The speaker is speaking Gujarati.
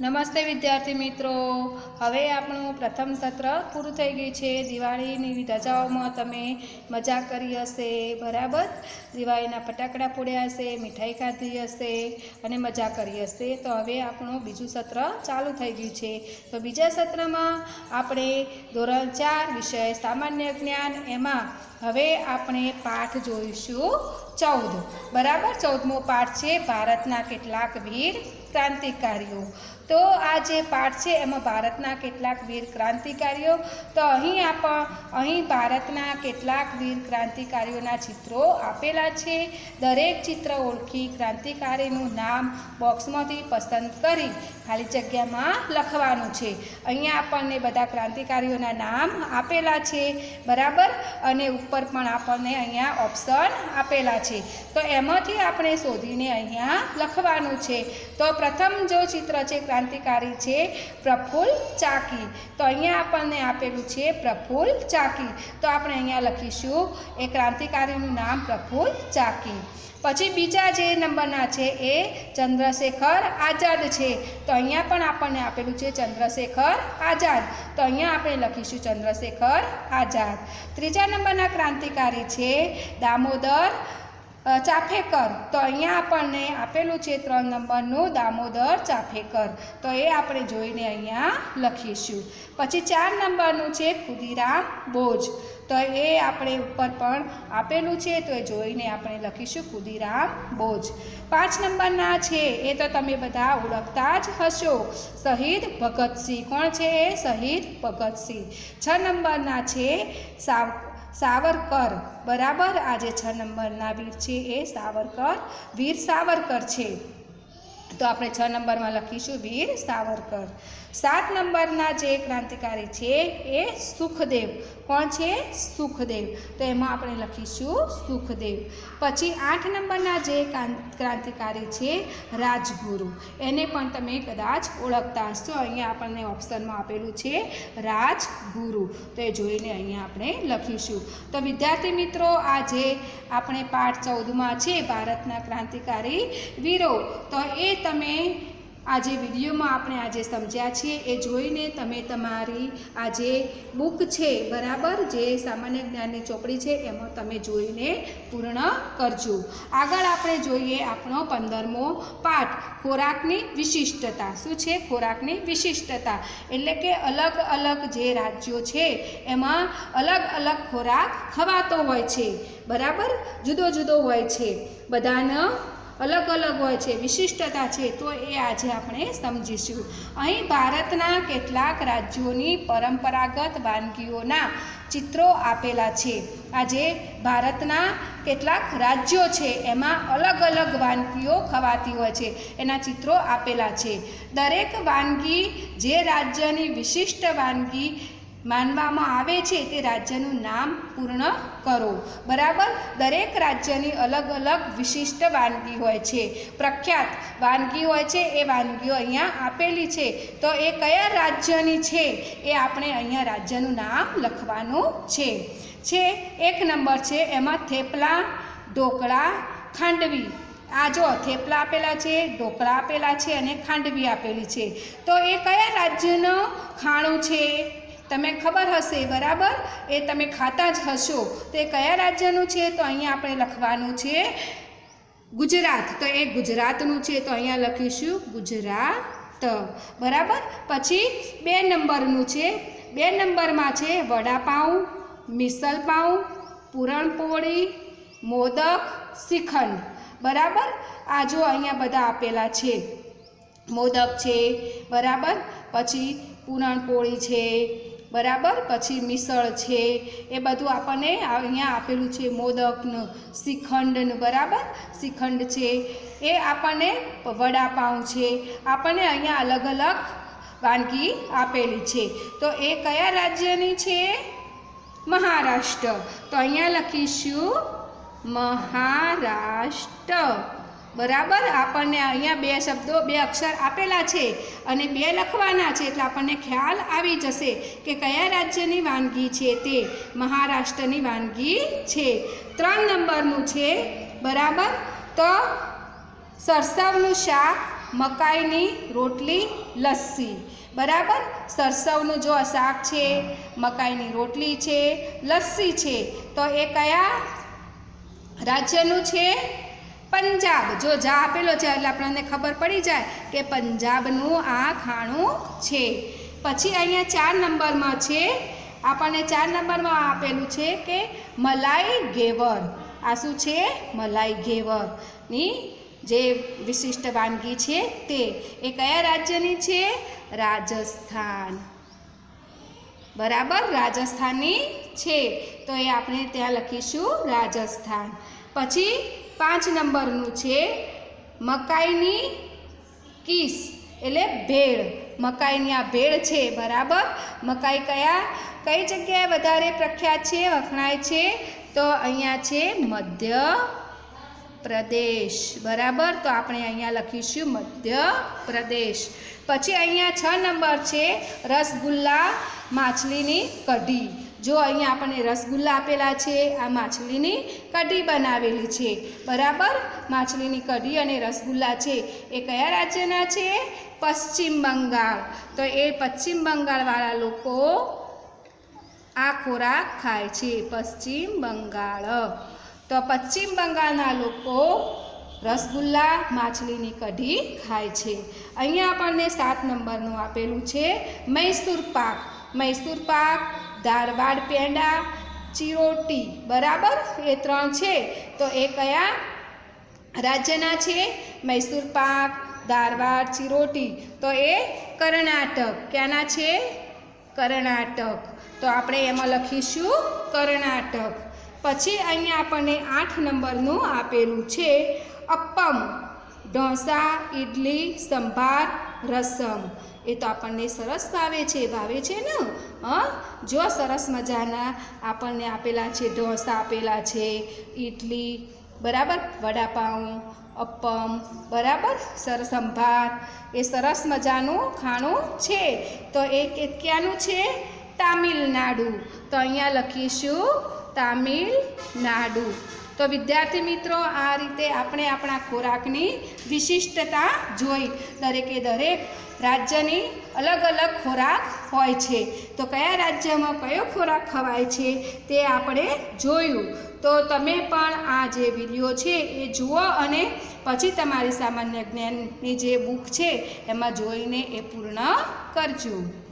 નમસ્તે વિદ્યાર્થી મિત્રો. હવે આપણું પ્રથમ સત્ર પૂરું થઈ ગયું છે. દિવાળીની રજાઓમાં તમે મજા કરી હશે, બરાબર? દિવાળીના ફટાકડા ફોડ્યા હશે, મીઠાઈ ખાધી હશે અને મજા કરી હશે. તો હવે આપણું બીજું સત્ર ચાલુ થઈ ગયું છે. તો બીજા સત્રમાં આપણે ધોરણ ચાર વિષય સામાન્ય જ્ઞાન. એમાં હવે આપણે પાઠ જોઈશું ચૌદ. બરાબર? ચૌદમો પાઠ છે, ભારતના કેટલાક વીર ક્રાંતિકારીઓ. તો આ જે પાઠ છે, એમાં ભારતના કેટલાક વીર ક્રાંતિકારીઓ. તો અહીં આપ અહીં ભારતના કેટલાક વીર ક્રાંતિકારીઓના ચિત્રો આપેલા છે. દરેક ચિત્ર ઓળખી ક્રાંતિકારીનું નામ બોક્સમાંથી પસંદ કરી ખાલી જગ્યામાં લખવાનું છે. અહીંયા આપણને બધા ક્રાંતિકારીઓના નામ આપેલા છે, બરાબર? અને ઉપર પણ આપણને અહીંયા ઓપ્શન આપેલા છે. તો એમાંથી આપણે શોધીને અહીંયા લખવાનું છે. તો પ્રથમ જો ચિત્ર છે ક્રાંતિકારી છે પ્રફુલ્લ ચાકી. તો અહીંયા આપણને આપેલું છે પ્રફુલ્લ ચાકી. તો આપણે અહીંયા લખીશું, એ ક્રાંતિકારીનું નામ પ્રફુલ્લ ચાકી. પછી બીજા જે નંબરના છે એ, ચંદ્રશેખર આઝાદ છે. તો અહીંયા પણ આપણને આપેલું છે ચંદ્રશેખર આઝાદ. તો અહીંયા આપણે લખીશું, ચંદ્રશેખર આઝાદ. ત્રીજા નંબરના ક્રાંતિકારી છે, દામોદર ચાફેકર. તો અહીંયા આપણને આપેલું છે ત્રણ નંબરનું દામોદર ચાફેકર. તો એ આપણે જોઈને અહીંયા લખીશું. પછી ચાર નંબરનું છે ખુદીરામ બોજ. તો એ આપણે ઉપર પણ આપેલું છે, તો એ જોઈને આપણે લખીશું ખુદીરામ બોજ. પાંચ નંબરના છે, એ તો તમે બધા ઓળખતા જ હશો. શહીદ ભગતસિંહ. કોણ છે એ? શહીદ ભગતસિંહ. છ નંબરના છે સાવ સાવરકર. બરાબર? આજે છ નંબરના વીર છે એ સાવરકર. વીર સાવરકર છે. તો આપણે છ નંબરમાં લખીશું વીર સાવરકર. સાત નંબરના જે ક્રાંતિકારી છે એ સુખદેવ. કોણ છે? સુખદેવ. તો એમાં આપણે લખીશું સુખદેવ. પછી આઠ નંબરના જે ક્રાંતિકારી છે રાજગુરુ. એને પણ તમે કદાચ ઓળખતા હશો. અહીંયા આપણને ઓપ્શનમાં આપેલું છે રાજગુરુ. તો એ જોઈને અહીંયા આપણે લખીશું. તો વિદ્યાર્થી મિત્રો આજે આપણે પાઠ ચૌદમાં છે ભારતના ક્રાંતિકારી વીરો, તો એ તમે આજે વિડીયોમાં આપણે આજે સમજ્યા છીએ, એ જોઈને તમે તમારી આ જે બુક છે, બરાબર, જે સામાન્ય જ્ઞાનની ચોપડી છે, એમાં તમે જોઈને પૂર્ણ કરજો. આગળ આપણે જોઈએ આપણો પંદરમો પાઠ, ખોરાકની વિશિષ્ટતા. શું છે ખોરાકની વિશિષ્ટતા? એટલે કે અલગ અલગ જે રાજ્યો છે, એમાં અલગ અલગ ખોરાક ખવાતો હોય છે. બરાબર? જુદો જુદો હોય છે. બધાનો અલગ અલગ હોય છે, વિશિષ્ટતા છે, તો એ આજે આપણે સમજીશું. અહીં ભારતના કેટલાક રાજ્યોની પરંપરાગત વાનગીઓના ચિત્રો આપેલા છે. આજે ભારતના કેટલાક રાજ્યો છે, એમાં અલગ અલગ વાનગીઓ ખવાતી હોય છે, એના ચિત્રો આપેલા છે. દરેક વાનગી જે રાજ્યની વિશિષ્ટ વાનગી માનવામાં આવે છે તે રાજ્યનું નામ પૂર્ણ કરો. બરાબર? દરેક રાજ્યની અલગ અલગ વિશિષ્ટ વાનગી હોય છે. પ્રખ્યાત વાનગી હોય છે, એ વાનગીઓ અહીંયા આપેલી છે. તો એ કયા રાજ્યની છે? એ આપણે અહીંયા રાજ્યનું નામ લખવાનું છે. છે, એક નંબર છે, એમાં થેપલા, ઢોકળા, ખાંડવી. આ જો થેપલા આપેલા છે, ઢોકળા આપેલા છે અને ખાંડવી આપેલી છે. તો એ કયા રાજ્યનું ખાણું છે? તમે ખબર હશે, બરાબર? એ તમે ખાતા જ હશો. તો એ કયા રાજ્યનું છે? તો અહીંયા આપણે લખવાનું છે ગુજરાત. તો એ ગુજરાતનું છે, તો અહીંયા લખીશું ગુજરાત. બરાબર? પછી બે નંબરનું છે. બે નંબરમાં છે વડાપાઉં, મિસલપાઉં, પૂરણપોળી, મોદક શ્રીખંડ બરાબર? આ જો અહીંયા બધા આપેલા છે. મોદક છે. બરાબર? પછી પૂરણપોળી છે. બરાબર? પછી મિસળ છે, એ બધું આપણને અહીંયા આપેલું છે, મોદકનું શ્રીખંડનું બરાબર? શ્રીખંડ છે, એ આપણને વડાપાઉં છે, આપણને અહીંયા અલગ અલગ વાનગી આપેલી છે. તો એ કયા રાજ્યની છે? મહારાષ્ટ્ર. તો અહીંયા લખીશું, મહારાષ્ટ્ર. બરાબર? આપણને અહીંયા બે શબ્દો, બે અક્ષર આપેલા છે અને બે લખવાના છે, એટલે આપણને ખ્યાલ આવી જશે કે કયા રાજ્યની વાનગી છે તે. મહારાષ્ટ્રની વાનગી છે. ત્રણ નંબરનું છે, બરાબર? તો સરસવનું શાક, મકાઈની રોટલી, લસ્સી. બરાબર? સરસવનું જો શાક છે, મકાઈની રોટલી છે, લસ્સી છે, તો એ કયા રાજ્યનું છે? પંજાબ. જો જા આપેલો છે એટલે આપણને ખબર પડી જાય કે પંજાબનું આ ખાણું છે. પછી અહીંયા ચાર નંબરમાં છે, આપણને ચાર નંબરમાં આપેલું છે કે મલાઈ ઘેવર. આ શું છે? મલાઈ ઘેવરની જે વિશિષ્ટ વાનગી છે તે. એ કયા રાજ્યની છે? રાજસ્થાન. બરાબર? રાજસ્થાનની છે. તો એ આપણે ત્યાં લખીશું રાજસ્થાન. પછી પાંચ નંબરનું છે મકાઈની કીસ, એટલે ભેળ. મકાઈની આ ભેળ છે, બરાબર? મકાઈ કયા? કઈ જગ્યાએ વધારે પ્રખ્યાત છે, વખણાય છે? તો અહીંયા છે મધ્ય પ્રદેશ, બરાબર? તો આપણે અહીંયા લખીશું મધ્ય પ્રદેશ. પછી અહીંયા છ નંબર છે રસગુલ્લા માછલીની કઢી. જો અહીંયા આપણને રસગુલ્લા આપેલા છે, આ માછલીની કઢી બનાવેલી છે. બરાબર? માછલીની કઢી અને રસગુલ્લા છે. એ કયા રાજ્યના છે? પશ્ચિમ બંગાળ. તો એ પશ્ચિમ બંગાળવાળા લોકો આ ખોરાક ખાય છે, પશ્ચિમ બંગાળ. તો પશ્ચિમ બંગાળના લોકો રસગુલ્લા, માછલીની કઢી ખાય છે. અહીંયા આપણને સાત નંબરનું આપેલું છે, મૈસૂર પાક. મૈસૂર પાક ધારવાડ પેંડા ચિરોટી, બરાબર? એ ત્રણ છે. તો એ કયા રાજ્યના છે? મૈસૂર પાક, ધારવાડ, ચિરોટી. તો એ કર્ણાટક. ક્યાંના છે? કર્ણાટક. તો આપણે એમાં લખીશું કર્ણાટક. પછી અહીંયા આપણને આઠ નંબરનું આપેલું છે. અપ્પમ, ઢોસા ઇડલી સંભાર રસમ. એ તો આપણને સરસ ભાવે છે ભાવે છે ને? હં? જો સરસ મજાના આપણને આપેલા છે, ઢોસા આપેલા છે ઇડલી બરાબર? વડાપાઉં, અપ્પમ, બરાબર? સર સંભાર. એ સરસ મજાનું ખાણું છે. તો એ ક્યાંનું છે? તામિલનાડુ. તો અહીંયા લખીશું તામિલનાડુ. તો વિદ્યાર્થી મિત્રો, આ રીતે આપણે આપણા ખોરાકની વિશિષ્ટતા જોઈ. દરેકે દરેક રાજ્યની અલગ અલગ ખોરાક હોય છે. તો કયા રાજ્યમાં કયો ખોરાક ખવાય છે તે આપણે જોયું. તો તમે પણ આ જે વીડિયો છે એ જુઓ અને પછી તમારી સામાન્ય જ્ઞાનની જે બુક છે એમાં જોઈને એ પૂર્ણ કરજો.